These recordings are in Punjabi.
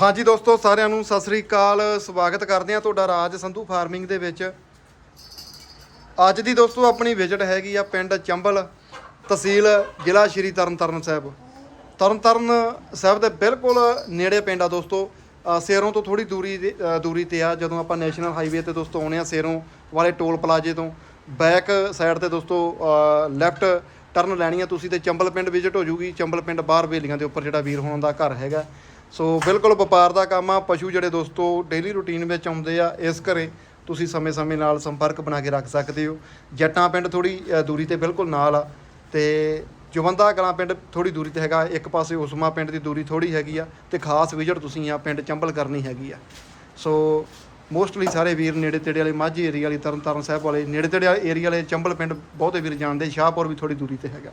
ਹਾਂਜੀ ਦੋਸਤੋ ਸਾਰਿਆਂ ਨੂੰ ਸਤਿ ਸ੍ਰੀ ਅਕਾਲ। ਸਵਾਗਤ ਕਰਦੇ ਹਾਂ ਤੁਹਾਡਾ ਰਾਜ ਸੰਧੂ ਫਾਰਮਿੰਗ ਦੇ ਵਿੱਚ। ਅੱਜ ਦੀ ਦੋਸਤੋ ਆਪਣੀ ਵਿਜ਼ਿਟ ਹੈਗੀ ਆ ਪਿੰਡ ਚੰਬਲ ਤਹਿਸੀਲ ਜ਼ਿਲ੍ਹਾ ਸ਼੍ਰੀ ਤਰਨਤਾਰਨ ਸਾਹਿਬ। ਤਰਨਤਾਰਨ ਸਾਹਿਬ ਦੇ ਬਿਲਕੁਲ ਨੇੜੇ ਪਿੰਡ ਆ ਦੋਸਤੋ। ਅ, ਸੇਰੋਂ ਤੋਂ ਥੋੜੀ ਦੂਰੀ ਦੂਰੀ ਤੇ ਆ। ਜਦੋਂ ਆਪਾਂ ਨੈਸ਼ਨਲ ਹਾਈਵੇ ਤੇ ਦੋਸਤੋ ਆਉਣੇ ਆ ਸੇਰੋਂ ਵਾਲੇ ਟੋਲ ਪਲਾਜ਼ੇ ਤੋਂ। ਬੈਕ ਸਾਈਡ ਤੇ ਦੋਸਤੋ ਲੈਫਟ ਟਰਨ ਲੈਣੀ ਆ ਤੁਸੀਂ ਤੇ ਚੰਬਲ ਪਿੰਡ ਵਿਜ਼ਿਟ ਹੋ ਜੂਗੀ। ਚੰਬਲ ਪਿੰਡ ਬਾਹਰ ਵੇਲੀਆਂ ਦੇ ਉੱਪਰ ਜਿਹੜਾ ਵੀਰ ਹੋਣ ਦਾ ਘਰ ਹੈਗਾ। ਸੋ ਬਿਲਕੁਲ ਵਪਾਰ ਦਾ ਕੰਮ ਆ, ਪਸ਼ੂ ਜਿਹੜੇ ਦੋਸਤੋ ਡੇਲੀ ਰੂਟੀਨ ਵਿੱਚ ਆਉਂਦੇ ਆ, ਇਸ ਘਰੇ ਤੁਸੀਂ ਸਮੇਂ-ਸਮੇਂ ਨਾਲ ਸੰਪਰਕ ਬਣਾ ਕੇ ਰੱਖ ਸਕਦੇ ਹੋ। ਜੱਟਾਂ ਪਿੰਡ ਥੋੜੀ ਦੂਰੀ ਤੇ ਬਿਲਕੁਲ ਨਾਲ ਆ ਤੇ ਜਵੰਦਾ ਕਲਾਂ ਪਿੰਡ ਥੋੜੀ ਦੂਰੀ ਤੇ ਹੈਗਾ, ਇੱਕ ਪਾਸੇ ਉਸਮਾ ਪਿੰਡ ਦੀ ਦੂਰੀ ਥੋੜੀ ਹੈਗੀ ਆ ਤੇ ਖਾਸ ਵਿਜ਼ਿਟ ਤੁਸੀਂ ਆ ਪਿੰਡ ਚੰਬਲ ਕਰਨੀ ਹੈਗੀ ਆ। ਸੋ ਮੋਸਟਲੀ ਸਾਰੇ ਵੀਰ ਨੇੜੇ ਤੇੜੇ ਵਾਲੇ, ਮਾਝੀ ਏਰੀਆ ਵਾਲੀ, ਤਰਨਤਾਰਨ ਸਾਹਿਬ ਵਾਲੇ ਨੇੜੇ ਤੇੜੇ ਵਾਲੇ ਏਰੀਆ ਵਾਲੇ ਚੰਬਲ ਪਿੰਡ ਬਹੁਤੇ ਵੀਰ ਜਾਣਦੇ, ਸ਼ਾਹਪੁਰ ਵੀ ਥੋੜੀ ਦੂਰੀ ਤੇ ਹੈਗਾ।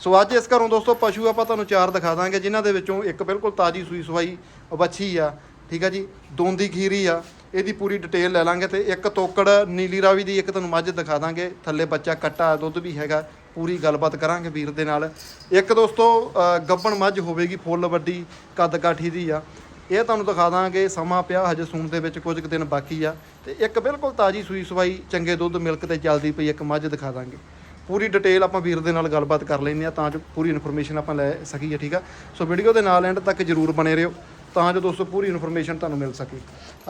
ਸੋ ਅੱਜ ਇਸ ਘਰੋਂ ਦੋਸਤੋ ਪਸ਼ੂ ਆਪਾਂ ਤੁਹਾਨੂੰ ਚਾਰ ਦਿਖਾ ਦਾਂਗੇ, ਜਿਨ੍ਹਾਂ ਦੇ ਵਿੱਚੋਂ ਇੱਕ ਬਿਲਕੁਲ ਤਾਜੀ ਸੂਈ ਸਵਾਈ ਵੱਛੀ ਆ, ਠੀਕ ਆ ਜੀ, ਦੋਂਦੀ ਖੀਰੀ ਆ, ਇਹਦੀ ਪੂਰੀ ਡਿਟੇਲ ਲੈ ਲਾਂਗੇ ਤੇ ਇੱਕ ਤੋਕੜ ਨੀਲੀ ਰਾਵੀ ਦੀ ਇੱਕ ਤੁਹਾਨੂੰ ਮੱਝ ਦਿਖਾ ਦਾਂਗੇ, ਥੱਲੇ ਬੱਚਾ ਕੱਟਾ ਦੁੱਧ ਵੀ ਹੈਗਾ, ਪੂਰੀ ਗੱਲਬਾਤ ਕਰਾਂਗੇ ਵੀਰ ਦੇ ਨਾਲ। ਇੱਕ ਦੋਸਤੋ ਗੱਬਣ ਮੱਝ ਹੋਵੇਗੀ ਫੁੱਲ ਵੱਡੀ, ਕੱਦ ਕਾਠੀ ਦੀ ਆ। ਇਹ ਤੁਹਾਨੂੰ ਦਿਖਾ ਦਾਂਗੇ, ਸਮਾਂ ਪਿਆ ਹਜੇ ਸੂਣ ਦੇ ਵਿੱਚ ਕੁਝ ਕੁ ਦਿਨ ਬਾਕੀ ਆ ਤੇ ਇੱਕ ਬਿਲਕੁਲ ਤਾਜੀ ਸੂਈ ਸਵਾਈ, ਚੰਗੇ ਦੁੱਧ, ਮਿਲਕ ਤੇ ਚੱਲਦੀ ਪਈ ਇੱਕ ਮੱਝ ਦਿਖਾ ਦਾਂਗੇ। ਪੂਰੀ ਡਿਟੇਲ ਆਪਾਂ ਵੀਰ ਦੇ ਨਾਲ ਗੱਲਬਾਤ ਕਰ ਲੈਂਦੇ ਆ ਤਾਂ ਜੋ ਪੂਰੀ ਇਨਫੋਰਮੇਸ਼ਨ ਆਪਾਂ ਲੈ ਸਕੀਏ ਠੀਕ ਆ? ਸੋ ਵੀਡੀਓ ਦੇ ਨਾਲ ਐਂਡ ਤੱਕ ਜਰੂਰ ਬਣੇ ਰਹੋ ਤਾਂ ਜੋ ਦੋਸਤੋ ਪੂਰੀ ਇਨਫੋਰਮੇਸ਼ਨ ਤੁਹਾਨੂੰ ਮਿਲ ਸਕੇ।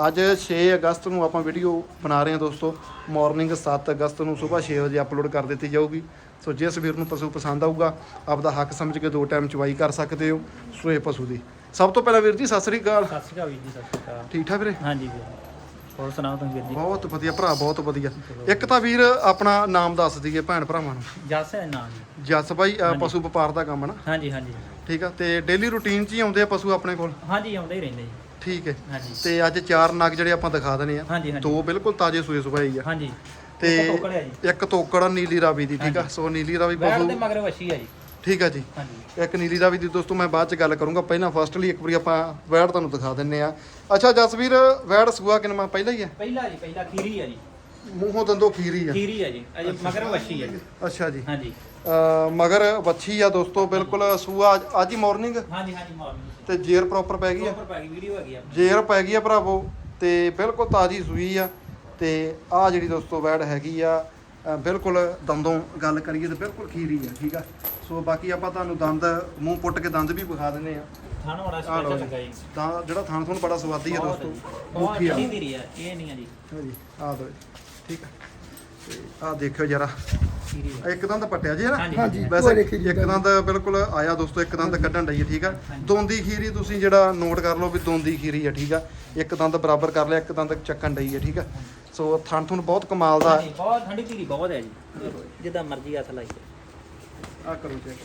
ਅੱਜ 6 ਅਗਸਤ ਨੂੰ ਆਪਾਂ ਵੀਡੀਓ ਬਣਾ ਰਹੇ ਹਾਂ ਦੋਸਤੋ ਮਾਰਨਿੰਗ 7 ਅਗਸਤ ਨੂੰ ਸਵੇਰ 6 ਵਜੇ ਅਪਲੋਡ ਕਰ ਦਿੱਤੀ ਜਾਊਗੀ। ਸੋ ਜਿਸ ਵੀਰ ਨੂੰ ਪਸ਼ੂ ਪਸੰਦ ਆਊਗਾ ਆਪਦਾ ਹੱਕ ਸਮਝ ਕੇ ਦੋ ਟਾਈਮ ਚਵਾਈ ਕਰ ਸਕਦੇ ਹੋ ਸੋ ਇਹ ਪਸ਼ੂ ਦੀ। ਸਭ ਤੋਂ ਪਹਿਲਾਂ ਵੀਰ ਜੀ ਸਤਿ ਸ੍ਰੀ ਅਕਾਲ। ਸਤਿ ਸ਼੍ਰੀ ਅਕਾਲ ਵੀਰ ਜੀ ਸਤਿ ਸ਼੍ਰੀ ਅਕਾਲ। ਠੀਕ ਠਾਕ ਵੀਰੇ? ਹਾਂਜੀ ਵੀਰ ਹੋਰ ਸੁਣਾਓ ਤੁਸੀਂ ਵੀਰ ਜੀ? ਬਹੁਤ ਵਧੀਆ ਭਰਾ ਬਹੁਤ ਵਧੀਆ। ਇੱਕ ਤਾਂ ਵੀਰ ਆਪਣਾ ਨਾਮ ਦੱਸ ਦਈਏ ਭੈਣ ਭਰਾਵਾਂ ਨੂੰ। ਜੱਸ ਹੈ ਨਾਂ ਜੀ। ਜਸ ਅ, ਪਸ਼ੂ ਵਪਾਰ ਦਾ ਕੰਮ ਹੈ ਨਾ? ਹਾਂਜੀ ਹਾਂਜੀ। ਠੀਕ ਆ ਤੇ ਡੇਲੀ ਰੂਟੀਨ 'ਚ ਹੀ ਆਉਂਦੇ ਆ ਪਸ਼ੂ ਆਪਣੇ ਕੋਲ? ਹਾਂਜੀ ਆਉਂਦੇ ਹੀ ਰਹਿੰਦੇ ਜੀ। ਠੀਕ ਹੈ। ਹਾਂਜੀ। ਤੇ ਅੱਜ ਚਾਰ ਨਗ ਜਿਹੜੇ ਆਪਾਂ ਦਿਖਾ ਦਨੇ ਆ। ਹਾਂਜੀ ਹਾਂਜੀ। ਦੋ ਬਿਲਕੁਲ ਤਾਜ਼ੇ ਸੂਏ ਸੁਭਾਈ ਆ। ਹਾਂਜੀ। ਤੇ ਇੱਕ ਟੋਕੜ ਹੈ ਜੀ। ਇੱਕ ਤੋਕੜ ਆ ਨੀਲੀ ਰਾਵੀ ਦੀ ਠੀਕ ਆ। ਸੋ ਨੀਲੀ ਰਾਵੀ ਬੈਠ ਪਸ਼ੂ ਦੇ ਮਗਰ ਵਸ਼ੀ ਹੈ ਜੀ। ਠੀਕ ਆ ਜੀ। ਇੱਕ ਨੀਲੀ ਰਾਵੀ ਦੀ ਦੋਸਤੋ ਮੈਂ ਬਾਅਦ ਚ ਗੱਲ ਕਰੂੰਗਾ। ਪਹਿਲਾਂ ਫਸਟਲੀ ਇੱਕ ਵਾਰੀ ਆਪਾਂ ਵੈੜ ਤੁਹਾਨੂੰ ਦਿਖਾ ਦਿੰਨੇ ਆ। ਅੱਛਾ ਜਸਵੀਰ ਵੈੜ ਸੂਆ ਕਿਨਮਾ ਪਹਿਲਾਂ ਹੀ ਆ? ਪਹਿਲਾ ਜੀ ਪਹਿਲਾ ਖੀਰੀ ਹੈ ਜੀ। ਮੂੰਹੋਂ ਦੰਦੋ ਖੀਰੀ ਆ। ਖੀਰੀ ਹੈ ਜੀ। ਅਜੇ ਮਗਰ ਵਸ਼ੀ ਹੈ ਜੀ। ਅੱਛਾ ਜੀ। ਹਾਂਜੀ। ਮਗਰ ਵੱਛੀ ਆ ਦੋਸਤੋ ਬਿਲਕੁਲ ਸੂਆ। ਅੱਜ- ਹੀ ਮਾਰਨਿੰਗ ਹਾਂਜੀ ਹਾਂਜੀ ਮਾਰਨਿੰਗ ਤੇ ਜੇਰ ਪ੍ਰੋਪਰ ਪੈ ਗਈ ਆ? ਉੱਪਰ ਪੈ ਗਈ ਵੀਡੀਓ ਆ। ਜੇਰ ਪੈ ਗਈ ਆ ਭਰਾਵੋ। ਤੇ ਬਿਲਕੁਲ ਤਾਜ਼ੀ ਸੂਈ ਆ। ਤੇ ਆ ਜਿਹੜੀ ਦੋਸਤੋ ਵੈੜ ਹੈਗੀ ਆ ਬਿਲਕੁਲ ਦੰਦੋਂ ਗੱਲ ਕਰੀਏ ਤੇ ਬਿਲਕੁਲ ਖੀਰੀ ਆ ਠੀਕ ਆ? ਸੋ ਬਾਕੀ ਆਪਾਂ ਤੁਹਾਨੂੰ ਦੰਦ ਮੂੰਹ ਪੁੱਟ ਕੇ ਦੰਦ ਵੀ ਵਿਖਾ ਦਿੰਨੇ ਆ। ਥਾਣਾ ਬੜਾ ਸਪੈਸ਼ਲ। ਲੱਗਾ ਜੀ। ਤਾਂ ਜਿਹੜਾ ਥਾਣ ਥੁਣ ਬੜਾ ਸਵਾਦੀ ਆ ਬਹੁਤ ਦੋਸਤੋ ਬਹੁਤ ਮੁੱਠੀ ਆ। ਅੱਛੀ ਧੀਰੀ ਹੈ ਇਹ ਨਹੀਂ ਹੈ ਜੀ ਹਾਂਜੀ ਆ ਦੋ ਠੀਕ ਆ। ਤੇ ਆ ਦੇਖਿਓ ਜਰਾ। ਹੈ ਇੱਕ ਦੰਦ ਪੱਟਿਆ ਜੀ ਹੈ ਨਾ ਹਾਂਜੀ। ਵੈਸੇ ਇੱਕ ਦੰਦ ਬਿਲਕੁਲ ਆਇਆ ਦੋਸਤੋ ਇੱਕ ਦੰਦ ਕੱਢਣ ਹੈ ਠੀਕ ਆ। ਦੋਂਦੀ ਖੀਰੀ ਤੁਸੀਂ ਜਿਹੜਾ ਨੋਟ ਕਰ ਲਓ ਵੀ ਦੋਂਦੀ ਖੀਰੀ ਆ ਠੀਕ ਆ? ਇੱਕ ਦੰਦ ਬਰਾਬਰ ਕਰ ਲਿਆ ਇੱਕ ਦੰਦ ਚੱਕਣ ਡਈ ਹੈ ਠੀਕ ਆ? ਸੋ ਥਣ ਥੁਣ ਬਹੁਤ ਕਮਾਲ ਦਾ ਬਹੁਤ ਠੰਡੀ ਧੀਰੀ ਬਹੁਤ ਹੈ ਜੀ। ਜਿੱਦਾਂ ਮਰਜ਼ੀ ਹੱਥ ਲਾਈਏ ਆ ਕਰੋ ਚੈੱਕ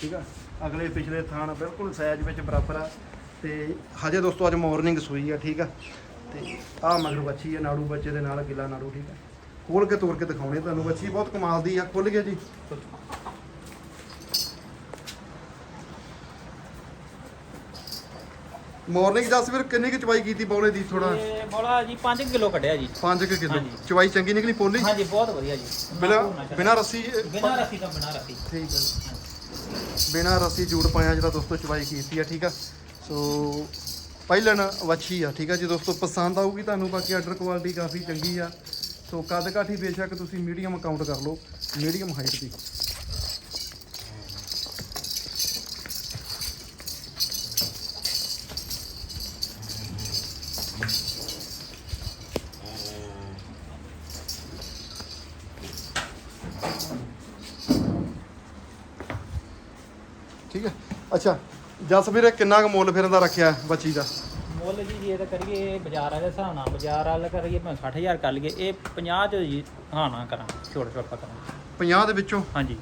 ਠੀਕ ਆ? ਅਗਲੇ ਪਿਛਲੇ ਥਾਣ ਬਿਲਕੁਲ ਸਾਈਜ਼ ਵਿੱਚ ਬਰਾਬਰ ਆ। ਤੇ ਹਜੇ ਦੋਸਤੋ ਅੱਜ ਮਾਰਨਿੰਗ ਸੂਈ ਆ ਠੀਕ ਆ? ਤੇ ਆ ਮਗਰ ਬੱਚੀ ਆ ਨਾੜੂ ਬੱਚੇ ਦੇ ਨਾਲ ਗਿੱਲਾ ਨਾੜੂ ਠੀਕ ਆ? ਖੋਲ ਕੇ ਤੋੜ ਕੇ ਦਿਖਾਉਣੇ ਤੁਹਾਨੂੰ ਬੱਚੀ ਬਹੁਤ ਕਮਾਲ ਦੀ ਆ ਖੁੱਲ ਗਿਆ ਜੀ। ਮਾਰਨਿੰਗ ਦੱਸ ਫਿਰ ਕਿੰਨੀ ਕੁ ਚਵਾਈ ਕੀਤੀ ਬੌਲੇ ਦੀ ਥੋੜਾ ਇਹ ਬੋਲਾ ਜੀ 5 ਕਿਲੋ ਕੱਢਿਆ ਜੀ। 5 ਕਿਲੋ। ਹਾਂਜੀ। ਚਵਾਈ ਚੰਗੀ ਨਿਕਲੀ ਪੋਲੀ ਹਾਂਜੀ ਬਹੁਤ ਵਧੀਆ ਜੀ। ਬਿਨਾ ਬਿਨਾ ਰੱਸੀ ਬਿਨਾ ਰੱਸੀ ਤੋਂ ਬਿਨਾ ਰੱਸੀ। ਠੀਕ ਹੈ ਬਿਨਾ ਰੱਸੀ ਜੂੜ ਪਾਇਆ ਜਿਹੜਾ ਦੋਸਤੋ ਚਵਾਈ ਕੀਤੀ ਆ ਠੀਕ ਆ? ਸੋ ਪਹਿਲਣ ਵੱਛੀ ਆ ਠੀਕ ਆ ਜੀ ਦੋਸਤੋ? ਪਸੰਦ ਆਊਗੀ ਤੁਹਾਨੂੰ ਬਾਕੀ ਆਰਡਰ ਕੁਆਲਿਟੀ ਕਾਫੀ ਚੰਗੀ ਆ। ਸੋ ਕੱਦ ਕਾਠੀ ਬੇਸ਼ੱਕ ਤੁਸੀਂ ਮੀਡੀਅਮ ਕਾਊਂਟ ਕਰ ਲਓ ਮੀਡੀਅਮ ਹਾਈਟ ਦੀ। ਠੀਕ ਹੈ। ਅੱਛਾ ਜਸ ਵੀਰੇ ਕਿੰਨਾ ਕੁ ਮੁੱਲ ਫਿਰ ਦਾ ਰੱਖਿਆ ਬੱਚੀ ਦਾ? ਮੁੱਲ ਜੀ ਜੇ ਤਾਂ ਕਰੀਏ ਬਾਜ਼ਾਰ ਵਾਲੇ ਹਿਸਾਬ ਨਾਲ ਬਾਜ਼ਾਰ ਵਾਲਾ ਕਰੀਏ ਭਾਵੇਂ 60000 ਕਰ ਲਈਏ ਇਹ 50 ਚ ਜੀ ਹਾਂ ਨਾ ਕਰਾਂ ਛੋਟਾ ਛੋਟਾ ਕਰਾਂ। 50 ਦੇ ਵਿੱਚੋਂ? ਹਾਂਜੀ।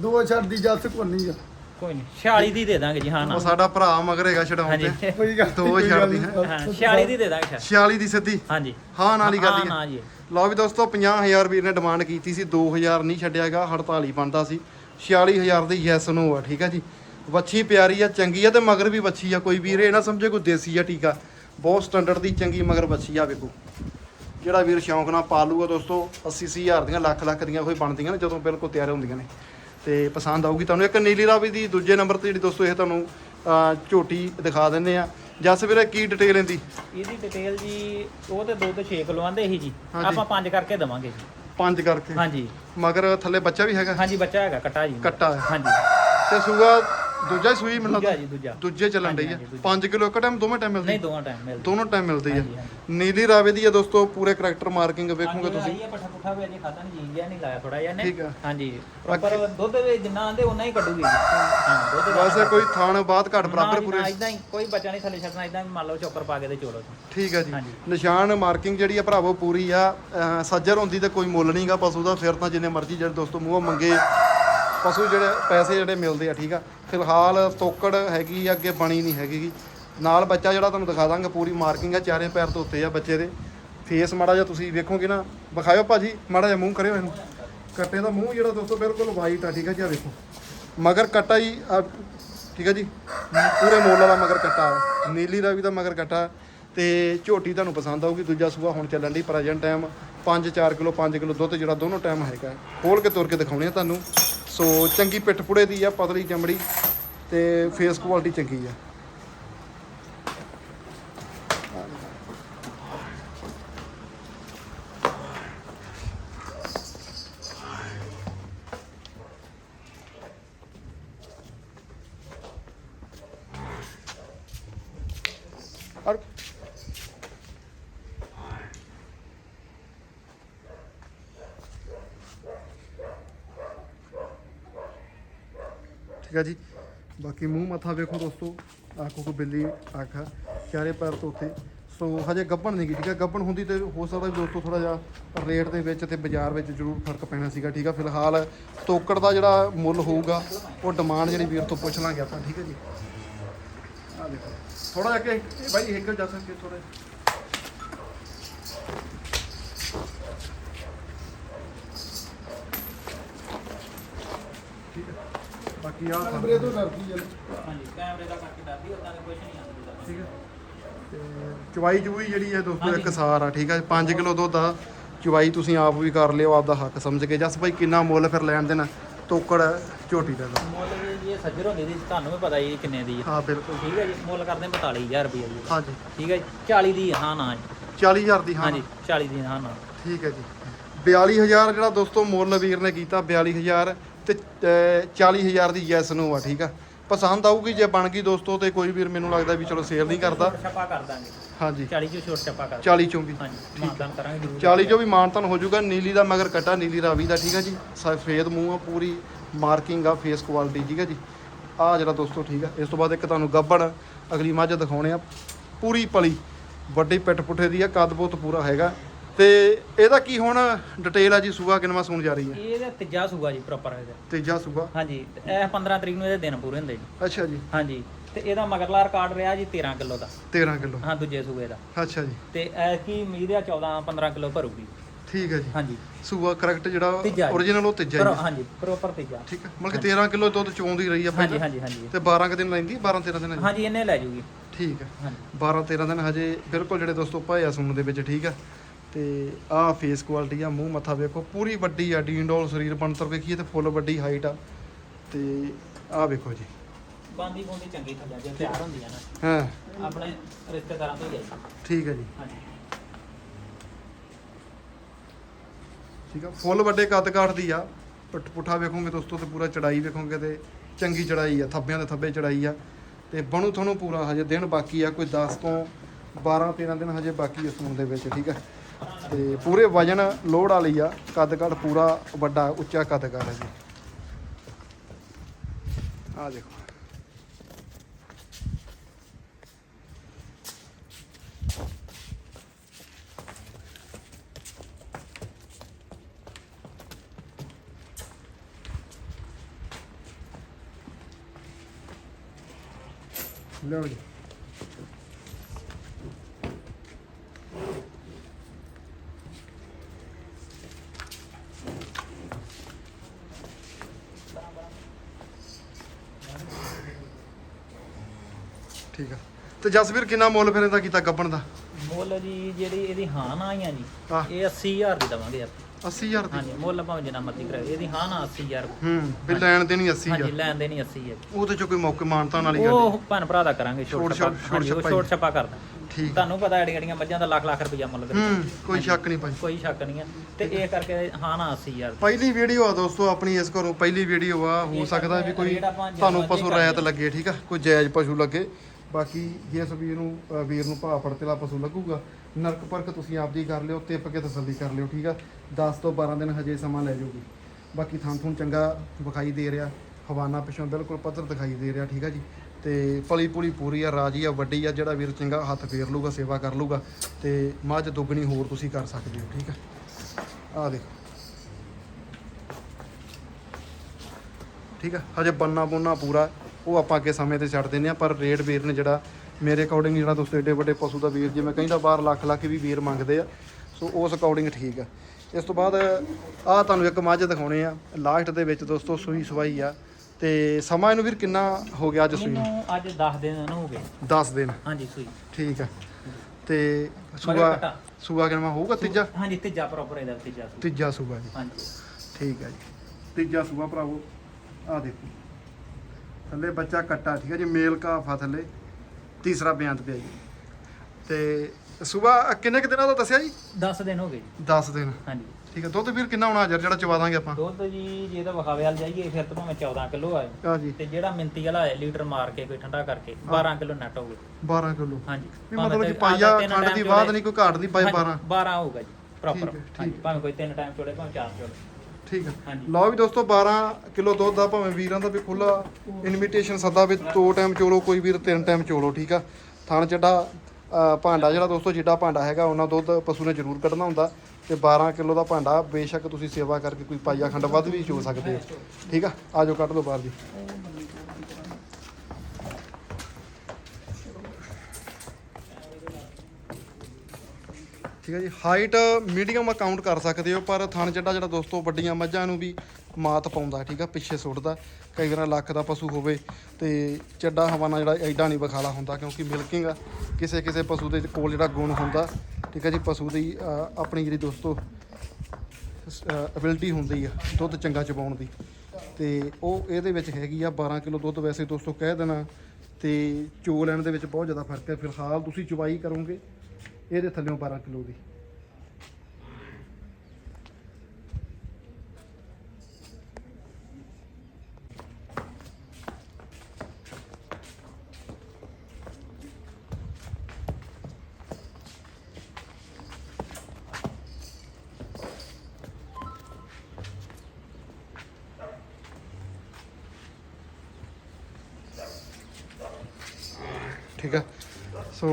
ਦੋ ਛੱਡ ਦੀ ਜੱਸ ਕੋਨੀ ਆ। ਕੋਈ ਨਹੀਂ 46 ਦੀ ਦੇ ਦਾਂਗੇ ਜੀ ਹਾਂ ਨਾ। ਉਹ ਸਾਡਾ ਭਰਾ ਮਗਰ ਹੈਗਾ ਛਡਾਉਣ ਤੇ। ਕੋਈ ਗੱਲ ਦੋ ਕੋਈ ਗੱਲ ਨਹੀਂ। ਹੈ। ਹਾਂ 46 ਦੀ ਦੇ ਦਾਂਗੇ ਸ਼ਾਇਦ। 46 ਦੀ ਸਿੱਧੀ। ਹਾਂਜੀ। ਹਾਂ ਨਾਲ ਹੀ ਹਾਂ ਕਰਦੀ ਹੈ। ਨਾ ਜੀ ਲਓ ਵੀ ਦੋਸਤੋ 50000 ਵੀਰ ਨੇ ਡਿਮਾਂਡ ਕੀਤੀ ਸੀ 2000 ਨਹੀਂ ਛੱਡਿਆਗਾ 48 ਬਣਦਾ ਸੀ। 46000 ਦੀ ਯੈਸ ਨੋ ਆ ਠੀਕ ਆ ਜੀ। ਵੱਛੀ ਪਿਆਰੀ ਆ ਚੰਗੀ ਆ ਤੇ ਮਗਰ ਵੀ ਵੱਛੀ ਆ। ਕੋਈ ਵੀਰ ਇਹ ਨਾ ਸਮਝੇ ਕੋਈ ਦੇਸੀ ਆ ਟੀਕਾ ਬਹੁਤ ਸਟੈਂਡਰਡ ਦੀ ਚੰਗੀ ਮਗਰ ਵੱਛੀ ਆ ਵੇਖੋ। ਜਿਹੜਾ ਵੀਰ ਸ਼ੌਂਕ ਨਾਲ ਪਾਲੂਗਾ ਦੋਸਤੋ 80 ਅੱਸੀ ਹਜ਼ਾਰ ਦੀਆਂ ਲੱਖ ਲੱਖ ਦੀਆਂ ਕੋਈ ਬਣਦੀਆਂ ਨੇ ਜਦੋਂ ਬਿਲਕੁਲ ਤਿਆਰ ਹੁੰਦੀਆਂ ਨੇ। ਤੇ ਪਸੰਦ ਆਊਗੀ ਤੁਹਾਨੂੰ। ਇੱਕ ਨੀਲੀ ਰਾਵੀ ਦੀ ਦੂਜੇ ਨੰਬਰ ਤੇ ਜਿਹੜੀ ਦੋਸਤੋ ਇਹ ਤੁਹਾਨੂੰ ਝੋਟੀ ਦਿਖਾ ਦਿੰਦੇ ਆ ਜਸ ਵੀਰੇ ਕੀ ਡਿਟੇਲ ਇਹਦੀ? ਇਹਦੀ ਡਿਟੇਲ ਜੀ ਉਹ ਤੇ ਦੁੱਧ 6 ਕਿਲੋ ਆਂਦੇ ਸੀ ਜੀ। ਆਪਾਂ 5 ਕਰਕੇ ਦਵਾਂਗੇ ਜੀ। ਪੰਜ ਕਰਕੇ? ਹਾਂਜੀ। ਮਗਰ ਥੱਲੇ ਬੱਚਾ ਵੀ ਹੈਗਾ? ਹਾਂਜੀ ਬੱਚਾ ਹੈਗਾ ਕੱਟਾ ਜੀ। ਕੱਟਾ। ਹਾਂਜੀ। ਤੇ ਸੂਆ ਦੂਜਾ ਹੀ ਸੂਈ ਦੂਜਾ ਮਿਲਦਾ ਜੀ ਦੂਜਾ। ਦੂਜੇ ਚੱਲਣ ਡਈ ਆ। ਹਾਂਜੀ, ਹਾਂਜੀ, 5 ਕਿਲੋ ਇੱਕ ਟਾਈਮ ਦੋਵੇਂ ਟਾਈਮ ਮਿਲਦੀ। ਨਹੀਂ ਦੋਵਾਂ ਟਾਈਮ ਮਿਲਦਾ। ਦੋਨੋਂ ਟਾਈਮ ਮਿਲਦੀ ਹਾਂਜੀ, ਆ। ਹਾਂਜੀ। ਨੀਲੀ ਰਾਵੇ ਦੀ ਆ ਦੋਸਤੋ ਪੂਰੇ ਕਰੈਕਟਰ ਮਾਰਕਿੰਗ ਵੇਖੋਗੇ ਤੁਸੀਂ। ਇਹ ਪੱਠਾ ਪੁੱਠਾ ਵੀ ਅਜੇ ਖਾਦਾ ਨਹੀਂ ਜੀ ਜਿਆ ਨਹੀਂ ਲਾਇਆ ਥੋੜਾ ਜਿਹਾ ਨੇ ਠੀਕ ਆ। ਹਾਂਜੀ ਪ੍ਰੋਪਰ ਦੁੱਧ ਵੀ ਜਿੰਨਾ ਆਂਦੇ ਉਨਾ ਹੀ ਕੱਢੂਗੀ। ਜੀ ਹਾਂ ਦੁੱਧ ਦਾ ਵੈਸੇ ਕੋਈ ਥਾਣ ਬਾਤ ਘੱਟ ਬਰਾਬਰ ਪੂਰੇ ਇਦਾਂ ਹੀ ਕੋਈ ਬੱਚਾ ਨਹੀਂ ਥੱਲੇ ਛੱਡਣਾ ਇਦਾਂ ਮੰਨ ਲਓ ਚੋਕਰ ਪਾ ਕੇ ਤੇ ਚੋਲੋ ਠੀਕ ਹੈ ਜੀ। ਹਾਂਜੀ। ਨਿਸ਼ਾਨ ਮਾਰਕਿੰਗ ਜਿਹੜੀ ਆ ਭਰਾਵੋ ਪੂਰੀ ਆ ਅਹ ਸੱਜਰ ਹੁੰਦੀ ਤੇ ਕੋਈ ਮੁੱਲ ਨਹੀਂਗਾ ਪਸ਼ੂ ਦਾ ਫਿਰ ਤਾਂ ਜਿੰਨੇ ਮਰਜ਼ੀ ਜਿਹੜੇ ਦੋਸਤੋ ਮੂੰਹੋਂ ਮੰਗੇ ਪਸ਼ੂ ਜਿਹੜੇ ਪੈਸੇ ਜਿਹੜੇ ਮਿਲਦੇ ਆ ਠੀਕ ਆ। ਫਿਲਹਾਲ ਤੋਕੜ ਹੈਗੀ ਆ ਅੱਗੇ ਬਣੀ ਨਹੀਂ ਹੈਗੀ। ਗੀ। ਨਾਲ ਬੱਚਾ ਜਿਹੜਾ ਤੁਹਾਨੂੰ ਦਿਖਾ ਦਾਂਗੇ ਪੂਰੀ ਮਾਰਕਿੰਗ ਆ ਚਾਰੇ ਪੈਰ ਧੋਤੇ ਆ ਬੱਚੇ ਦੇ। ਫੇਸ ਮਾੜਾ ਜਿਹਾ ਤੁਸੀਂ ਵੇਖੋਗੇ ਨਾ ਵਿਖਾਇਓ ਭਾਜੀ ਮਾੜਾ ਜਿਹਾ ਮੂੰਹ ਕਰਿਓ ਇਹਨੂੰ। ਕੱਟੇ ਦਾ ਮੂੰਹ ਜਿਹੜਾ ਦੋਸਤੋ ਬਿਲਕੁਲ ਵਾਈਟ ਆ ਠੀਕ ਆ ਜੀ ਆ ਵੇਖੋ। ਮਗਰ ਕੱਟਾ ਹੀ ਆ, ਠੀਕ ਆ ਜੀ ਪੂਰੇ ਮੋਲ ਵਾਲਾ ਮਗਰ ਕੱਟਾ। ਹੈ ਨੀਲੀ ਵੀ ਤਾਂ ਮਗਰ ਕੱਟਾ। ਤੇ ਝੋਟੀ ਤੁਹਾਨੂੰ ਪਸੰਦ ਆਊਗੀ ਦੂਜਾ ਸੂਆ ਹੁਣ ਚੱਲਣ ਦੀ ਪ੍ਰੈਜ਼ੈਂਟ ਟਾਈਮ 5-4 ਕਿਲੋ 5 ਕਿਲੋ ਦੁੱਧ ਜਿਹੜਾ ਦੋਨੋਂ ਟਾਈਮ ਹੈਗਾ। ਖੋਲ ਕੇ ਤੁਰ ਕੇ ਦਿਖਾਉਣੇ ਆ ਤੁਹਾਨੂੰ। ਸੋ ਚੰਗੀ ਪਿੱਠ ਪੁੜੇ ਦੀ ਆ ਪਤਲੀ ਚਮੜੀ ਤੇ ਫੇਸ ਕੁਆਲਿਟੀ ਚੰਗੀ ਆ। ਠੀਕ ਆ ਜੀ। ਬਾਕੀ ਮੂੰਹ ਮੱਥਾ ਵੇਖੋ ਦੋਸਤੋ ਆਖੋ ਕੋ ਬਿੱਲੀ ਆਖਾ ਚਾਰੇ ਪੈਰ ਤੋਂ ਉੱਤੇ। ਸੋ ਹਜੇ ਗੱਬਣ ਨਹੀਂ ਗੀ, ਠੀਕ ਆ? ਗੱਬਣ ਹੁੰਦੀ ਤੇ ਹੋ ਸਕਦਾ ਵੀ ਦੋਸਤੋ ਥੋੜਾ ਜਿਹਾ ਰੇਟ ਦੇ ਵਿੱਚ ਤੇ ਬਾਜ਼ਾਰ ਵਿੱਚ ਜ਼ਰੂਰ ਫ਼ਰਕ ਪੈਣਾ ਸੀਗਾ, ਠੀਕ ਆ? ਫਿਲਹਾਲ ਤੋਕੜ ਦਾ ਜਿਹੜਾ ਮੁੱਲ ਹੋਊਗਾ, ਉਹ ਡਿਮਾਂਡ ਜਿਹੜੀ ਵੀਰ ਤੋਂ ਪੁੱਛ ਲਾਂਗੇ ਆਪਾਂ, ਠੀਕ ਹੈ ਜੀ? ਆ ਦੇਖੋ। ਥੋੜਾ ਜਿਹਾ ਕਿ ਬਾਈ, ਇੱਕ ਜਾ ਸਕੇ ਥੋੜਾ ਹੈ ਬਾਕੀ ਆ? ਕਮਰੇ ਤੋਂ ਡਰਦੀ ਹੈ ਹਾਂਜੀ ਕੈਮਰੇ ਦਾ ਕਰਕੇ ਡਰਦੀ ਉਦਾਂ ਦੇ ਕੁਝ ਨਹੀਂ ਆਉਂਦਾ ਠੀਕ ਹੈ ਤੇ ਚਵਾਈ ਚੂਈ ਜਿਹੜੀ ਹੈ ਦੋਸਤੋ ਇੱਕ ਸਾਰ ਆ ਠੀਕ ਹੈ 5 ਕਿਲੋ ਦੁੱਧ ਆ। ਚਵਾਈ ਤੁਸੀਂ ਆਪ ਵੀ ਕਰ ਲਿਓ ਆਪਦਾ ਹੱਕ ਸਮਝ ਕੇ। ਜਸ ਭਾਈ ਕਿੰਨਾ ਮੁੱਲ ਫਿਰ ਲੈਣ ਦੇਣਾ? ਤੋਕੜ ਝੋਟੀ ਦਾ। ਦਾ। ਮੁੱਲ ਜੀ ਇਹ ਸੱਜਰ ਹੁੰਦੀ ਦੀ ਤੁਹਾਨੂੰ ਵੀ ਪਤਾ ਜੀ ਕਿੰਨੇ ਦੀ ਹੈ ਹਾਂ ਬਿਲਕੁਲ। ਠੀਕ ਹੈ ਜੀ ਮੁੱਲ ਕਰਦੇ 42000 ਰੁਪਏ ਜੀ। ਹਾਂਜੀ। ਠੀਕ ਹੈ ਜੀ 40 ਦੀ ਹਾਂ ਨਾ ਜੀ। 40000 ਦੀ ਹਾਂ। ਹਾਂਜੀ 40 ਦੀ ਹਾਂ ਨਾ। ਠੀਕ ਹੈ ਜੀ। 42000 ਜਿਹੜਾ ਦੋਸਤੋ ਮੁੱਲ ਵੀਰ ਨੇ ਕੀਤਾ 42000 ਤੇ ਅਹ, 40000 ਦੀ ਯੈਸ ਨੂੰ ਆ ਠੀਕ ਆ? ਪਸੰਦ ਆਊਗੀ ਜੇ ਬਣ ਗਈ ਦੋਸਤੋ ਤੇ ਕੋਈ ਵੀਰ ਮੈਨੂੰ ਲੱਗਦਾ ਵੀ ਚਲੋ ਸੇਲ ਨਹੀਂ ਕਰਦਾ। ਛੱਪਾ ਕਰ ਦਾਂਗੇ। ਹਾਂਜੀ। 40 ਚੋਂ ਛੋਟ ਛੱਪਾ ਕਰ 40 ਚੋਂ ਵੀ। ਹਾਂਜੀ ਮਾਨਦਾਨ ਕਰਾਂਗੇ ਜ਼ਰੂਰ। 40 ਚੋਂ ਵੀ ਮਾਨਤਨ ਹੋ ਜਾਊਗਾ ਨੀਲੀ ਦਾ ਮਗਰ ਕਟਾ ਨੀਲੀ ਰਾਵੀ ਦਾ ਠੀਕ ਹੈ ਜੀ? ਸਫੇਦ ਮੂੰਹ ਆ ਪੂਰੀ ਮਾਰਕਿੰਗ ਆ ਫੇਸ ਕੁਆਲਿਟੀ ਠੀਕ ਹੈ ਜੀ? ਆ ਜਿਹੜਾ ਦੋਸਤੋ ਠੀਕ ਆ ਇਸ ਤੋਂ ਬਾਅਦ ਇੱਕ ਤੁਹਾਨੂੰ ਗੱਬੜ ਅਗਲੀ ਮੱਝ ਦਿਖਾਉਣੇ ਆ। ਪੂਰੀ ਪਲੀ ਵੱਡੀ ਪਿੱਠ ਪੁੱਠੇ ਦੀ ਆ ਕੱਦ ਬਹੁਤ ਪੂਰਾ ਹੈਗਾ। ਤੇ ਇਹਦਾ ਕੀ ਹੁਣ ਡਿਟੇਲ ਆ ਜੀ? ਸੂਆ ਕਿਨਵਾ ਸੂਣ ਜਾ ਰਹੀ ਹੈ? ਇਹਦਾ ਤੀਜਾ ਸੂਗਾ ਜੀ ਪ੍ਰੋਪਰ ਇਹਦਾ। ਤੀਜਾ ਸੂਆ। ਹਾਂਜੀ ਤੇ ਇਹ 15 ਤਰੀਕ ਨੂੰ ਇਹਦੇ ਦਿਨ ਪੂਰੇ ਹੁੰਦੇ ਜੀ। ਅੱਛਾ ਜੀ। ਹਾਂਜੀ ਤੇ ਇਹਦਾ ਮਗਰਲਾ ਰਿਕਾਰਡ ਰਿਹਾ ਜੀ 13 ਕਿਲੋ ਦਾ। 13 ਕਿਲੋ। ਹਾਂ ਦੂਜੇ ਸੂਏ ਦਾ। ਅੱਛਾ ਜੀ। ਤੇ ਇਹ ਕੀ ਉਮੀਦ ਆ 14 15 ਕਿਲੋ ਭਰੂਗੀ। ਠੀਕ ਹੈ ਜੀ। ਹਾਂਜੀ। ਸੂਆ ਕਰੈਕਟ ਜਿਹੜਾ ਜੀ। origignal ਉਹ ਤੀਜਾ ਪਰ ਜੀ ਹਾਂਜੀ ਪ੍ਰੋਪਰ ਤੀਜਾ। ਠੀਕ ਹੈ ਮਤਲਬ ਕਿ 13 ਕਿਲੋ ਦੁੱਧ ਚੋਂਦੀ ਰਹੀ ਆ ਹਾਂਜੀ ਪਹਿਲਾਂ। ਹਾਂਜੀ ਹਾਂਜੀ। ਤੇ 12 ਕੁ ਦਿਨ ਲੈਂਦੀ 12 13 ਦਿਨ ਹਾਂਜੀ ਇਹਨੇ ਲੈ ਜੂਗੀ। ਠੀਕ ਹੈ ਹਾਂਜੀ। 12 13 ਦਿਨ ਹਜੇ ਬਿਲਕੁਲ ਜਿਹੜੇ ਦੋਸਤੋ ਭਾਇਆ ਸੂਣ ਦੇ ਵਿੱਚ ਠੀਕ ਆ। ਤੇ ਆਹ ਫੇਸ ਕੁਆਲਿਟੀ ਆ ਮੂੰਹ ਮੱਥਾ ਵੇਖੋ ਪੂਰੀ ਵੱਡੀ ਆ ਡੀਂਡੋਲ ਸਰੀਰ ਬਣਤਰ ਵੇਖੀਏ ਤੇ ਫੁੱਲ ਵੱਡੀ ਹਾਈਟ ਆ। ਤੇ ਆਹ ਵੇਖੋ ਜੀ। ਬਾਂਦੀ ਬੂੰਦੀ ਚੰਗੀ ਥੱਲੇ ਜੇ ਤਿਆਰ ਹੁੰਦੀਆਂ ਨਾ। ਹਾਂ। ਆਪਣੇ ਰਿਸ਼ਤੇਦਾਰਾਂ ਤੋਂ ਹੀ ਆਈ ਠੀਕ ਹੈ ਜੀ। ਹਾਂਜੀ। ਠੀਕ ਆ ਫੁੱਲ ਵੱਡੇ ਕੱਦ ਕਾਠ ਦੀ ਆ। ਪੱਟ ਪੁੱਠਾ ਵੇਖੋਗੇ ਦੋਸਤੋ ਤੇ ਪੂਰਾ ਚੜਾਈ ਵੇਖੋਗੇ ਤੇ ਚੰਗੀ ਚੜਾਈ ਆ ਥੱਬਿਆਂ ਦੇ ਥੱਬੇ ਚੜਾਈ ਆ। ਤੇ ਬਣੂ ਤੁਹਾਨੂੰ ਪੂਰਾ ਹਜੇ ਦਿਨ ਬਾਕੀ ਆ ਕੋਈ 10 ਤੋਂ 12 13 ਦਿਨ ਹਜੇ ਬਾਕੀ ਆ ਸੂਣ ਦੇ ਵਿੱਚ ਠੀਕ ਆ। ਤੇ ਪੂਰੇ ਵਜਨ ਲੋਡ ਵਾਲੀ ਆ, ਕੱਦ ਕਾਠ ਪੂਰਾ ਵੱਡਾ, ਉੱਚਾ ਕੱਦ ਕਾਠ ਹੈ ਜੀ। ਆ ਦੇਖੋ। ਲਓ ਜੀ ਠੀਕ ਆ ਤੇ ਜਸਵੀਰ ਕਿੰਨਾ ਮੁੱਲ ਫਿਰ ਇਹਦਾ ਕੀਤਾ ਗੱਬਣ ਦਾ? ਮੁੱਲ ਜੀ ਜਿਹੜੀ ਇਹਦੀ ਹਾਂ ਨਾ ਆਈਆਂ ਜੀ ਹਾਂ। ਇਹ 80000 ਦੀ ਦਵਾਂਗੇ ਆਪਾਂ 80000 ਦੀ? ਹਾਂਜੀ ਮੁੱਲ ਭਾਵੇਂ ਜਿੰਨਾ ਮਰਜ਼ੀ ਇਹਦੀ ਹਾਂ ਨਾ 80000 ਹੂੰ ਵੀ ਲੈਣ ਦੇ ਨਹੀਂ 80000 ਹਾਂਜੀ ਲੈਣ ਦੇ ਨਹੀਂ 80 ਹੈ ਉਹਦੇ ਚ ਕੋਈ ਮੌਕੇ ਮਾਨਤਾਂ ਵਾਲੀ ਗੱਲ ਉਹ ਭੈਣ ਭਰਾ ਦਾ ਕਰਾਂਗੇ ਛੋਟ ਛੋਟ ਛਾਪ- ਛਪਾ ਹਾਂਜੀ ਉਹ ਛੋਟ ਛੋਟ ਛਪਾ ਕਰਦਾ ਠੀਕ। ਤੁਹਾਨੂੰ ਪਤਾ ਐਡੀਆਂ ਐਡੀਆਂ ਮੱਝਾਂ ਦਾ ਲੱਖ ਲੱਖ ਰੁਪਈਆ ਮੁੱਲ ਕਰੀ ਹੂੰ ਕੋਈ ਸ਼ੱਕ ਨਹੀਂ ਭਾਈ। ਕੋਈ ਸ਼ੱਕ ਨਹੀਂ ਹੈ ਤੇ ਇਹ ਕਰਕੇ ਹਾਂ ਨਾ 80000 ਪਹਿਲੀ ਵੀਡੀਓ ਆ ਦੋਸਤੋ ਆਪਣੀ ਇਸ ਘਰੋਂ ਪਹਿਲੀ ਵੀਡੀਓ ਆ ਹੋ ਸਕਦਾ ਵੀ ਕੋਈ ਤੁਹਾਨੂੰ ਪਸ਼ੂ ਰਾਇਤ ਲੱਗੇ ਠੀਕ ਆ? ਕੋਈ ਜਾਇਜ਼ ਪਸ਼ੂ ਲੱਗੇ। ਬਾਕੀ ਜਿਸ ਵੀਰ ਨੂੰ ਅ, ਵੀਰ ਨੂੰ ਭਾਅ ਫੜਤੇਲਾ ਪਸ਼ੂ ਲੱਗੂਗਾ ਨਰਕ ਪਰਖ ਤੁਸੀਂ ਆਪਦੀ ਕਰ ਲਿਓ ਤਿੱਪ ਕੇ ਤਸੱਲੀ ਕਰ ਲਿਓ ਠੀਕ ਆ? 10 ਤੋਂ 12 ਦਿਨ ਹਜੇ ਸਮਾਂ ਲੈ ਜਾਊਗੀ ਬਾਕੀ ਥਾਂ ਥੂੰ ਚੰਗਾ ਵਿਖਾਈ ਦੇ ਰਿਹਾ ਹਵਾਨਾ ਪਿਛੋਂ ਬਿਲਕੁਲ ਪੱਧਰ ਦਿਖਾਈ ਦੇ ਰਿਹਾ ਠੀਕ ਆ ਜੀ? ਤੇ ਫਲੀ ਪੁਲੀ ਪੂਰੀ ਆ ਰਾਜੀ ਆ ਵੱਡੀ ਆ ਜਿਹੜਾ ਵੀਰ ਚੰਗਾ ਹੱਥ ਫੇਰ ਲੂਗਾ ਸੇਵਾ ਕਰ ਲੂਗਾ ਤੇ ਮੱਝ ਦੁੱਗਣੀ ਹੋਰ ਤੁਸੀਂ ਕਰ ਸਕਦੇ ਹੋ ਠੀਕ ਆ? ਆ ਦੇਖੋ। ਠੀਕ ਆ? ਹਜੇ ਬੰਨਾ ਬੁੰਨਾ ਪੂਰਾ ਉਹ ਆਪਾਂ ਅੱਗੇ ਸਮੇਂ ਤੇ ਛੱਡ ਦਿੰਦੇ ਆ ਪਰ ਰੇਟ ਵੀਰ ਨੇ ਜਿਹੜਾ ਮੇਰੇ ਅਕੋਰਡਿੰਗ ਜਿਹੜਾ ਦੋਸਤੋ ਏਡੇ ਵੱਡੇ ਪਸ਼ੂ ਦਾ ਵੀਰ ਜਿਵੇਂ ਕਹਿੰਦਾ ਬਾਹਰ ਲੱਖ ਲੱਖ ਵੀ ਵੀਰ ਮੰਗਦੇ ਆ ਸੋ ਉਸ ਅਕੋਰਡਿੰਗ ਠੀਕ ਆ। ਇਸ ਤੋਂ ਬਾਅਦ ਆ ਤੁਹਾਨੂੰ ਇੱਕ ਮੱਝ ਦਿਖਾਉਣੇ ਆ ਲਾਸਟ ਦੇ ਵਿੱਚ ਦੋਸਤੋ ਸੂਈ ਸਵਾਈ ਆ ਤੇ ਸਮਾਂ ਇਹਨੂੰ ਵੀਰ ਕਿੰਨਾ ਹੋ ਗਿਆ ਅੱਜ ਸੂਈ ਨੂੰ? ਮੈਨੂੰ ਅੱਜ 10 ਦਿਨ ਹੋ ਗਏ। 10 ਦਿਨ। ਹਾਂਜੀ ਸੂਈ। ਠੀਕ ਆ। ਤੇ ਸੂਆ। ਸੂਆ ਕਿੰਨਾ ਹੋਊਗਾ ਤੀਜਾ? ਹਾਂਜੀ ਤੀਜਾ ਪ੍ਰੋਪਰ ਇਹਦਾ ਤੀਜਾ ਤੀਜਾ ਸੂਆ ਜੀ। ਹਾਂਜੀ। ਠੀਕ ਹੈ ਜੀ। ਤੀਜਾ ਸੂਆ ਭਰਾਵੋ ਆ ਦੇਖੋ। ਥੱਲੇ ਬੱਚਾ ਕੱਟਾ ਠੀਕ ਹੈ ਜੀ ਮੇਲ ਕਾਫਾ ਥੱਲੇ ਤੀਸਰਾ ਬਿਆਨ ਤੇ ਪਿਆ ਜੀ ਤੇ ਸੂਆ ਕਿੰਨੇ ਕੁ ਦਿਨਾਂ ਦਾ ਦੱਸਿਆ ਜੀ? 10 ਦਿਨ ਹੋ ਗਏ ਜੀ। 10 ਦਿਨ। ਹਾਂਜੀ। ਠੀਕ ਹੈ ਦੁੱਧ ਵੀਰ ਕਿੰਨਾ ਹੋਣਾ ਹਜ਼ਾਰ ਜਿਹੜਾ ਚਵਾ ਦਾਂਗੇ ਆਪਾਂ। ਦੁੱਧ ਜੀ ਜੇ ਤਾਂ ਵਿਖਾਵੇ ਵਾਲ ਜਾਈਏ ਫਿਰ ਤਾਂ ਭਾਵੇਂ 14 ਕਿਲੋ ਆਏ ਆ ਜੀ। ਤੇ ਜਿਹੜਾ ਮਿੰਤੀ ਵਾਲਾ ਹੈ ਲੀਟਰ ਮਾਰ ਕੇ ਕੋਈ ਠੰਡਾ ਕਰਕੇ 12 ਕਿਲੋ ਨੈਟ ਹੋਵੇ 12 ਕਿਲੋ। ਹਾਂਜੀ। ਵੀ ਮਤਲਬ ਕਿ ਪਾਈਆ ਖੰਡ ਦੀ ਬਾਤ ਨਹੀਂ ਕੋਈ ਘਾਟ ਨਹੀਂ ਪਾਈ 12 12 ਹੋਊਗਾ ਜੀ ਪ੍ਰੋਪਰ ਠੀਕ ਹੈ, ਠੀਕ ਭਾਵੇਂ ਕੋਈ ਤਿੰਨ ਟਾਈਮ ਚੋੜੇ ਭਾਵੇਂ ਚਾਰ ਚੋੜੇ ਠੀਕ ਹੈ। ਹਾਂਜੀ। ਲਓ ਵੀ ਦੋਸਤੋ 12 ਕਿਲੋ ਦੁੱਧ ਦਾ ਭਾਵੇਂ ਵੀਰਾਂ ਦਾ ਵੀ ਖੁੱਲਾ ਇਨਵੀਟੇਸ਼ਨ ਸੱਦਾ ਵੀ ਦੋ ਟਾਈਮ ਚੋਲੋ ਕੋਈ ਵੀਰ ਤਿੰਨ ਟਾਈਮ ਚੋਲੋ ਠੀਕ ਆ। ਥਣ ਚੱਡਾ ਅ, ਭਾਂਡਾ ਜਿਹੜਾ ਦੋਸਤੋ ਜਿੱਡਾ ਭਾਂਡਾ ਹੈਗਾ ਉਹਨਾਂ ਦੁੱਧ ਪਸ਼ੂ ਨੇ ਜ਼ਰੂਰ ਕੱਢਣਾ ਹੁੰਦਾ। ਤੇ 12 ਕਿਲੋ ਦਾ ਭਾਂਡਾ ਬੇਸ਼ੱਕ ਤੁਸੀਂ ਸੇਵਾ ਕਰਕੇ ਕੋਈ ਪਾਈਆ ਖੰਡ ਵੱਧ ਵੀ ਚੋ ਸਕਦੇ ਹੋ। ਠੀਕ ਆ? ਆਜੋ ਕੱਢ ਲਓ ਬਾਹਰ ਜੀ। ਠੀਕ ਹੈ ਜੀ। ਹਾਈਟ ਮੀਡੀਅਮ ਅਕਾਊਂਟ ਕਰ ਸਕਦੇ ਹੋ, ਪਰ ਥਣ ਚੱਡਾ ਜਿਹੜਾ ਦੋਸਤੋ, ਵੱਡੀਆਂ ਮੱਝਾਂ ਨੂੰ ਵੀ ਮਾਤ ਪਾਉਂਦਾ, ਠੀਕ ਆ, ਪਿੱਛੇ ਸੁੱਟਦਾ। ਕਈ ਵਾਰ ਲੱਖ ਦਾ ਪਸ਼ੂ ਹੋਵੇ ਤੇ ਚੱਡਾ ਹਵਾਨਾ ਜਿਹੜਾ ਐਡਾ ਨਹੀਂ ਵਿਖਾਲਾ ਹੁੰਦਾ, ਕਿਉਂਕਿ ਮਿਲਕਿੰਗ ਆ, ਕਿਸੇ ਕਿਸੇ ਪਸ਼ੂ ਦੇ ਕੋਲ ਜਿਹੜਾ ਗੁਣ ਹੁੰਦਾ, ਠੀਕ ਹੈ ਜੀ। ਪਸ਼ੂ ਦੀ ਆਪਣੀ ਜਿਹੜੀ ਦੋਸਤੋ ਅਬਿਲਿਟੀ ਹੁੰਦੀ ਆ, ਦੁੱਧ ਚੰਗਾ ਚਬਾਉਣ ਦੀ। ਤੇ ਉਹ ਇਹਦੇ ਵਿੱਚ ਹੈਗੀ ਆ 12 ਕਿਲੋ ਦੁੱਧ ਵੈਸੇ ਦੋਸਤੋ ਕਹਿ ਦੇਣਾ, ਤੇ ਚੋ ਲੈਣ ਦੇ ਵਿੱਚ ਬਹੁਤ ਜ਼ਿਆਦਾ ਫ਼ਰਕ ਹੈ। ਫਿਲਹਾਲ ਤੁਸੀਂ ਚੁਬਾਈ ਕਰੋਗੇ ਇਹਦੇ ਥੱਲੇੋਂ 12 ਕਿਲੋ ਦੀ। ਠੀਕ ਆ। ਸੋ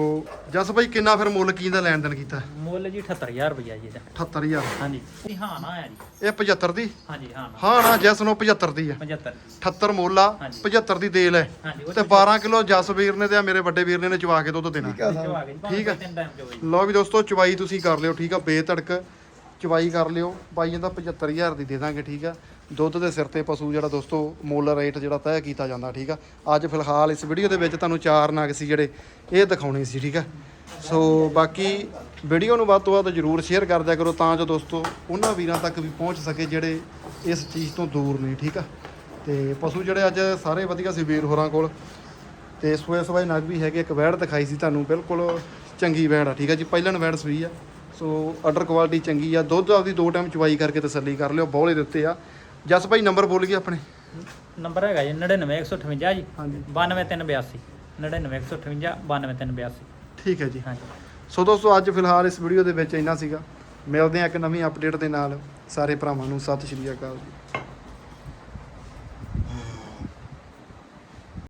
ਜਸ ਭਾਈ ਕਿੰਨਾ ਫਿਰ ਮੁੱਲ ਕੀ ਦਾ ਲੈਣ ਦੇਣ ਕੀਤਾ? ਮੁੱਲ ਜੀ 78000 ਰੁਪਇਆ ਜੀ ਇਹਦਾ। 78000 ਹਾਂਜੀ। ਜੀ ਹਾਂ ਨਾ ਆ ਜੀ। ਇਹ 75 ਦੀ? ਹਾਂਜੀ ਹਾਂ ਨਾ ਹਾਂ ਨਾ ਜਸ ਨੂੰ 75 ਦੀ ਆ। 75 78 ਮੁੱਲ ਆ ਹਾਂਜੀ। 75 ਦੀ ਦੇਲ ਹੈ ਹਾਂਜੀ ਉਹ ਤੇ 12 ਕਿਲੋ ਜਸ ਵੀਰ ਨੇ ਤੇ ਆ ਮੇਰੇ ਵੱਡੇ ਵੀਰ ਨੇ ਨੇ ਚਵਾ ਕੇ ਦੁੱਧ ਦੇਣਾ। ਠੀਕ ਆ ਵਿੱਚੋਂ ਸਰ ਆ ਗਏ ਜੀ, ਭਾਵੇਂ ਠੀਕ ਆ। ਕੋਈ ਤਿੰਨ ਟਾਈਮ ਚੋਵੇ। ਜੀ ਲਓ ਵੀ ਦੋਸਤੋ ਚਵਾਈ ਤੁਸੀਂ ਕਰ ਲਿਓ ਠੀਕ ਆ ਬੇਧੜਕ ਚਵਾਈ ਕਰ ਲਿਓ ਬਾਈ ਇਹਦਾ 75000 ਦੀ ਦੇ ਦਾਂਗੇ ਠੀਕ ਆ। ਦੁੱਧ ਦੇ ਸਿਰ ਤੇ ਪਸ਼ੂ ਜਿਹੜਾ ਦੋਸਤੋ ਮੁੱਲ ਰੇਟ ਜਿਹੜਾ ਤੈਅ ਕੀਤਾ ਜਾਂਦਾ, ਠੀਕ ਆ? ਅੱਜ ਫਿਲਹਾਲ ਇਸ ਵੀਡੀਓ ਦੇ ਵਿੱਚ ਤੁਹਾਨੂੰ ਚਾਰ ਨਗ ਸੀ ਜਿਹੜੇ ਇਹ ਦਿਖਾਉਣੇ ਸੀ, ਠੀਕ ਆ? ਸੋ ਬਾਕੀ ਵੀਡੀਓ ਨੂੰ ਵੱਧ ਤੋਂ ਵੱਧ ਜਰੂਰ ਸ਼ੇਅਰ ਕਰ ਦਿਆ ਕਰੋ ਤਾਂ ਜੋ ਦੋਸਤੋ ਉਹਨਾਂ ਵੀਰਾਂ ਤੱਕ ਵੀ ਪਹੁੰਚ ਸਕੇ ਜਿਹੜੇ ਇਸ ਚੀਜ਼ ਤੋਂ ਦੂਰ ਨੇ, ਠੀਕ ਆ? ਤੇ ਪਸ਼ੂ ਜਿਹੜੇ ਅੱਜ ਸਾਰੇ ਵਧੀਆ ਸੀ ਵੀਰ ਹੋਰਾਂ ਕੋਲ। ਤੇ ਸੋਏ ਸਵਾਈ ਨਗ ਵੀ ਹੈਗੇ, ਇੱਕ ਵੈੜ ਦਿਖਾਈ ਸੀ ਤੁਹਾਨੂੰ, ਬਿਲਕੁਲ ਚੰਗੀ ਵੈੜ ਆ, ਠੀਕ ਆ ਜੀ? ਪਹਿਲਣ ਵੈੜ ਸੂਈ ਆ। ਸੋ ਆਰਡਰ ਕੁਆਲਿਟੀ ਚੰਗੀ ਆ, ਦੁੱਧ ਆਪਦੀ ਦੋ ਟਾਈਮ ਚਵਾਈ ਕਰਕੇ ਤਸੱਲੀ ਕਰ ਲਿਓ, ਬੌਲੇ ਦੇ ਉੱਤੇ ਆ। ਜਸ ਭਾਈ ਨੰਬਰ ਬੋਲ ਗਏ ਆਪਣੇ। ਨੰਬਰ ਹੈਗਾ ਜੀ 99158 ਜੀ। ਹਾਂਜੀ। 92382 99158 92382 ਠੀਕ ਹੈ ਜੀ। ਹਾਂਜੀ। ਸੋ ਦੋਸਤੋ ਅੱਜ ਫਿਲਹਾਲ ਇਸ ਵੀਡੀਓ ਦੇ ਵਿੱਚ ਇੰਨਾ ਸੀਗਾ। ਮਿਲਦੇ ਆ ਇੱਕ ਨਵੀਂ ਅਪਡੇਟ ਦੇ ਨਾਲ। ਸਾਰੇ ਭਰਾਵਾਂ ਨੂੰ ਸਤਿ ਸ਼੍ਰੀ ਅਕਾਲ ਜੀ।